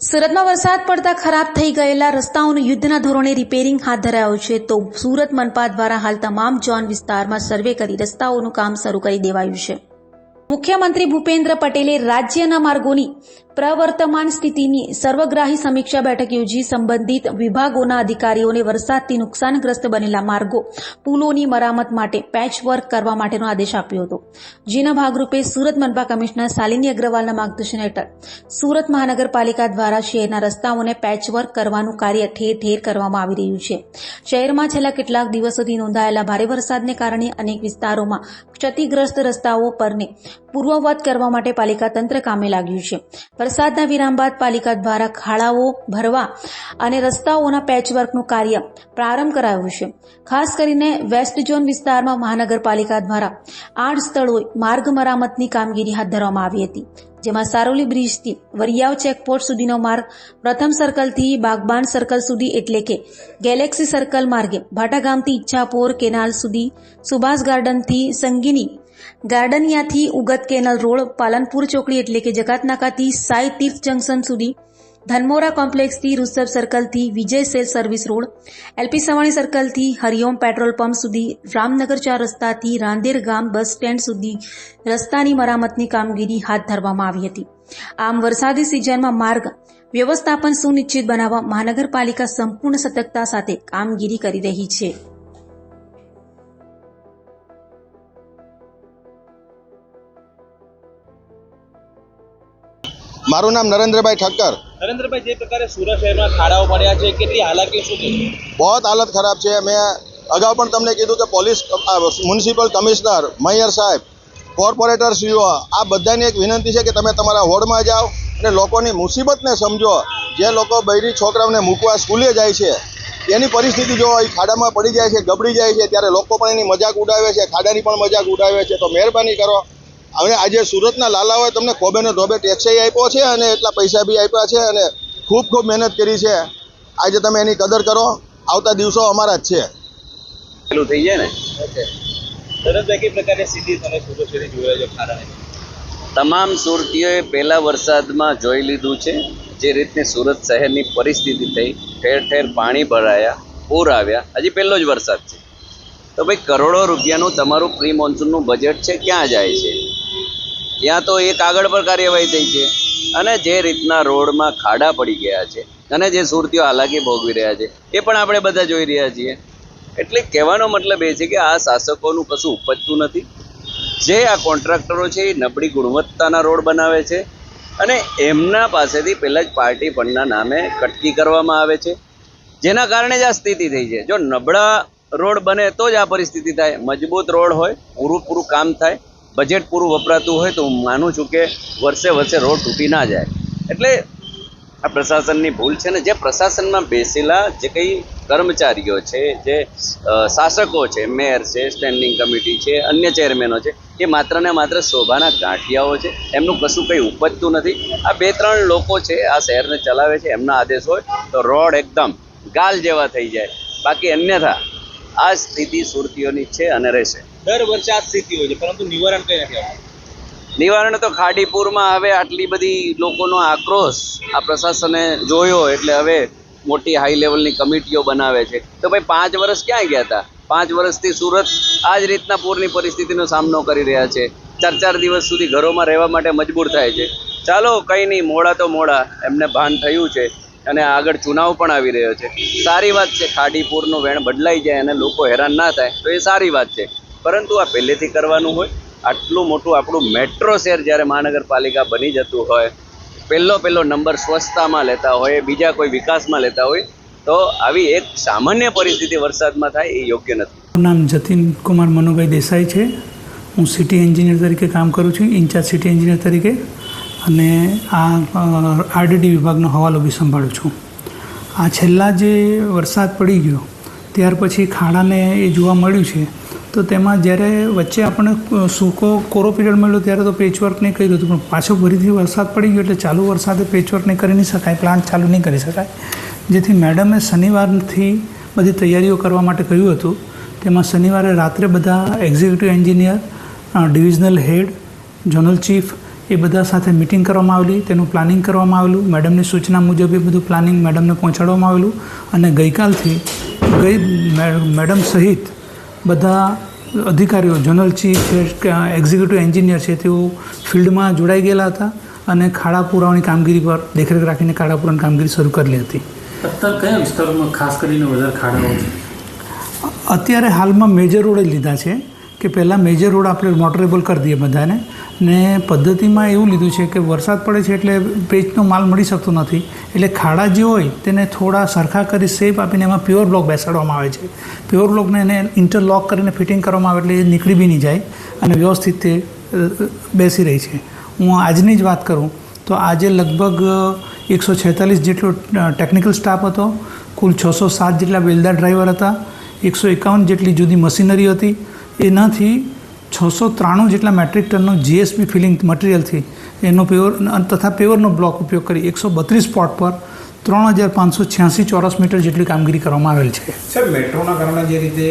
સુરતમાં વરસાદ પડતા ખરાબ થઈ ગયેલા રસ્તાઓનું યુદ્ધના ધોરણે રિપેરિંગ હાથ ધરાયું છે, તો સુરત મનપા દ્વારા હાલ તમામ જોન વિસ્તારમાં સર્વે કરી રસ્તાઓનું કામ શરૂ કરી દેવાયું છે. મુખ્યમંત્રી ભૂપેન્દ્ર પટેલે રાજ્યના માર્ગોની પ્રવર્તમાન સ્થિતિની સર્વગ્રાહી સમીક્ષા બેઠક યોજી સંબંધિત વિભાગોના અધિકારીઓને વરસાદથી નુકસાનગ્રસ્ત બનેલા માર્ગો પુલોની મરામત માટે પેચવર્ક કરવા માટેનો આદેશ આપ્યો હતો. જેના ભાગરૂપે સુરત મનપા કમિશનર શાલિની અગ્રવાલના માર્ગદર્શન હેઠળ સુરત મહાનગરપાલિકા દ્વારા શહેરના રસ્તાઓને પેચવર્ક કરવાનું કાર્ય ઠેર ઠેર કરવામાં આવી રહ્યું છે. શહેરમાં છેલ્લા કેટલાક દિવસોથી નોંધાયેલા ભારે વરસાદને કારણે અનેક વિસ્તારોમાં ક્ષતિગ્રસ્ત રસ્તાઓ પરને પૂર્વવત કરવા માટે પાલિકા તંત્ર કામે લાગ્યું છે. વરસાદના વિરામ બાદ પાલિકા દ્વારા ખાડાઓ ભરવા અને રસ્તાઓના પેચવર્કનું કાર્ય પ્રારંભ કરાયું છે. ખાસ કરીને વેસ્ટ ઝોન વિસ્તારમાં મહાનગરપાલિકા દ્વારા આઠ સ્થળોએ માર્ગ મરામતની કામગીરી હાથ ધરવામાં આવી હતી. જેમાં સારોલી બ્રિજથી વરિયાવ ચેકપોસ્ટ સુધીનો માર્ગ, પ્રથમ સર્કલથી બાગબાન સર્કલ સુધી એટલે કે ગેલેક્સી સર્કલ માર્ગે ભાટાગામથી ઈચ્છાપોર કેનાલ સુધી, સુભાષ ગાર્ડનથી સંગીની ગાર્ડનિયાથી ઉગત કેનલ રોડ, પાલનપુર ચોકડી એટલે કે જકાતનાકાથી સાઈ તીર્થ જંકશન સુધી, ધનમોરા કોમ્પ્લેક્સથી Rishabh સર્કલથી Vijay sale service road LP Savani સર્કલથી Hariom petrol pump સુધી, રામનગર ચાર રસ્તાથી રાંદેર ગામ બસ સ્ટેન્ડ સુધી રસ્તાની મરામતની કામગીરી હાથ ધરવામાં આવી હતી. આમ વરસાદી સિઝનમાં માર્ગ વ્યવસ્થાપન સુનિશ્ચિત બનાવવા મહાનગરપાલિકા સંપૂર્ણ સતર્કતા સાથે કામગીરી કરી રહી છે. મારું નામ નરેન્દ્રભાઈ ઠક્કર. નરેન્દ્રભાઈ જે પ્રકારે સુરત શહેરમાં ખાડાઓ પડ્યા છે કેટલી હાલાકી શું થઈ બહુ હાલત ખરાબ છે. મેં અગાઉ પણ તમને કીધું કે પોલીસ મ્યુનિસિપલ કમિશનર મેયર સાહેબ કોર્પોરેટર સીઓ આ બધાની એક વિનંતી છે કે તમે તમારા વોર્ડમાં જાઓ અને લોકોની મુસીબતને સમજો. જે લોકો બૈરી છોકરાઓને મૂકવા સ્કૂલે જાય છે એની પરિસ્થિતિ જો એ ખાડામાં પડી જાય છે ગબડી જાય છે ત્યારે લોકો પણ એની મજાક ઉડાવે છે ખાડાની પણ મજાક ઉડાવે છે. તો મહેરબાની કરો. હવે આજે સુરતના લાલાઓએ તમને કોબેનો ને ધોબે ટેક્સ આપ્યો છે અને એટલા પૈસા બી આપ્યા છે અને ખૂબ ખૂબ મહેનત કરી છે. આજે તમે એની કદર કરો આવતા દિવસો અમારા જ છે. પેલું થઈ જાય ને? તરત કઈ પ્રકારની સ્થિતિ તમે સુરત શહેર જોયા છો ખાડાને તમામ સુરતીઓએ પહેલા વરસાદમાં જોઈ લીધું છે જે રીતની સુરત શહેરની પરિસ્થિતિ થઈ. ઠેર ઠેર પાણી ભરાયા પૂર આવ્યા. હજી પહેલો જ વરસાદ છે. તો ભાઈ કરોડો રૂપિયાનું તમારું પ્રી મોન્સૂનનું બજેટ છે ક્યાં જાય છે? ત્યાં તો એ કાગળ પર કાર્યવાહી થઈ છે. અને જે રીતના રોડમાં ખાડા પડી ગયા છે અને જે સુરતીઓ હાલાકી ભોગવી રહ્યા છે, એ પણ આપણે બધા જોઈ રહ્યા છીએ. એટલે કહેવાનો મતલબ એ છે કે આ શાસકોનું કશું ઉપજતું નથી. જે આ કોન્ટ્રાક્ટરો છે એ નબળી ગુણવત્તાના રોડ બનાવે છે અને એમના પાસેથી પહેલાં જ પાર્ટી ફંડના નામે કટકી કરવામાં આવે છે. જેના કારણે જ આ સ્થિતિ થઈ છે. જો નબળા રોડ બને તો જ આ પરિસ્થિતિ થાય. મજબૂત રોડ હોય પૂરું પૂરું કામ થાય. બજેટ પૂરું વપરાતું હોય તો હું માનું છું કે વર્ષે વર્ષે રોડ તૂટી ના જાય. એટલે આ પ્રશાસનની ભૂલ છે ને, જે પ્રશાસનમાં બેસેલા જે કંઈ કર્મચારીઓ છે, જે શાસકો છે, મેયર છે, સ્ટેન્ડિંગ કમિટી છે, અન્ય ચેરમેનો છે, એ માત્ર ને માત્ર શોભાના ગાંઠિયાઓ છે. એમનું કશું કંઈ ઉપજતું નથી. આ બે ત્રણ લોકો છે, આ શહેરને ચલાવે છે, એમના આદેશ હોય તો રોડ એકદમ ગાલ જેવા થઈ જાય. બાકી અન્યથા આ સ્થિતિ સુરતીઓની છે અને રહેશે. દર વર્ષે આ સ્થિતિ હોય છે પરંતુ નિવારણ કઈ નથી આવતું. નિવારણ તો ખાડીપુરમાં હવે આટલી બધી લોકોનો આક્રોશ આ પ્રશાસને જોયો એટલે હવે મોટી હાઈ લેવલની કમિટીઓ બનાવે છે. તો ભાઈ પાંચ વર્ષ ક્યાં ગયા હતા પાંચ વર્ષથી સુરત આ જ રીતના પૂરની પરિસ્થિતિનો સામનો કરી રહ્યા છે. ચાર ચાર દિવસ સુધી ઘરોમાં રહેવા માટે મજબૂર થાય છે. ચાલો કંઈ નહીં મોડા તો મોડા. એમને ભાન થયું છે. અને આગળ ચુનાવ પણ આવી રહ્યો છે. સારી વાત છે, ખાડીપુરનું વેણ બદલાઈ જાય અને લોકો હેરાન ના થાય, તો એ સારી વાત છે. પરંતુ આ પહેલેથી કરવાનું હોય, આટલું મોટું આપણું મેટ્રો શહેર જ્યારે મહાનગરપાલિકા બની જતું હોય, પહેલો પહેલો નંબર સ્વચ્છતામાં લેતા હોય, બીજા કોઈ વિકાસમાં લેતા હોય, તો આવી એક સામાન્ય પરિસ્થિતિ વરસાદમાં થાય એ યોગ્ય નથી. નામ જતીન કુમાર મનુભાઈ દેસાઈ છે. હું સિટી એન્જિનિયર તરીકે કામ કરું છું, ઇન્ચાર્જ સિટી એન્જિનિયર તરીકે. અને આ આરડીડી વિભાગનો હવાલો બી સંભાળું છું. આ છેલ્લા જે વરસાદ પડી ગયો, ત્યાર પછી ખાડાને એ જોવા મળ્યું છે, તો તેમાં જ્યારે વચ્ચે આપણને સૂકો કોરો પીરિયડ મળ્યો ત્યારે તો પેચવર્ક નહીં કર્યું હતું, પણ પાછો ફરીથી વરસાદ પડી ગયો એટલે ચાલુ વરસાદે પેચવર્ક નહીં કરી નહીં શકાય પ્લાન્ટ ચાલુ નહીં કરી શકાય. જેથી મેડમે શનિવારથી બધી તૈયારીઓ કરવા માટે કહ્યું હતું, તેમાં શનિવારે રાત્રે બધા executive engineer divisional head general chief એ બધા સાથે મિટિંગ કરવામાં આવેલી તેનું પ્લાનિંગ કરવામાં આવેલું મેડમની સૂચના મુજબ એ બધું પ્લાનિંગ મેડમને પહોંચાડવામાં આવેલું અને ગઈકાલથી ગઈ મેડમ સહિત બધા અધિકારીઓ જનરલ ચીફ છે એક્ઝિક્યુટિવ એન્જિનિયર છે તેઓ ફિલ્ડમાં જોડાઈ ગયેલા હતા અને ખાડા પુરાવાની કામગીરી પર દેખરેખ રાખીને ખાડા પુરાવાની કામગીરી શરૂ કરેલી હતી. અત્યારે કયા વિસ્તારોમાં ખાસ કરીને વધારે ખાડાઓ છે? અત્યારે હાલમાં મેજર રોડ જ લીધા છે કે પહેલાં મેજર રોડ આપણે મોટરેબલ કરી દઈએ બધાને ને પદ્ધતિમાં એવું લીધું છે કે વરસાદ પડે છે એટલે પેચનો માલ મળી શકતો નથી. એટલે ખાડા જે હોય તેને થોડા સરખા કરી શેપ આપીને એમાં પ્યોર બ્લોક બેસાડવામાં આવે છે. પ્યોર બ્લોકને એને ઇન્ટરલોક કરીને ફિટિંગ કરવામાં આવે એટલે એ નીકળી બી નહીં જાય અને વ્યવસ્થિત તે બેસી રહી છે. હું આજની જ વાત કરું તો આજે લગભગ એકસો છેતાલીસ જેટલો ટેકનિકલ સ્ટાફ હતો. કુલ છસો સાત જેટલા વેલદાર ડ્રાઈવર હતા. એકસો એકાવન જેટલી જુદી મશીનરી હતી. એનાથી છસો ત્રાણું જેટલા મેટ્રિક ટનનો જીએસપી ફિલિંગ મટીરિયલથી એનો પ્યોર તથા પ્યોરનો બ્લોક ઉપયોગ કરી એકસો બત્રીસ સ્પોટ પર ત્રણ હજાર પાંચસો છ્યાસી ચોરસ મીટર જેટલી કામગીરી કરવામાં આવેલ છે. સર મેટ્રોના કારણે જે રીતે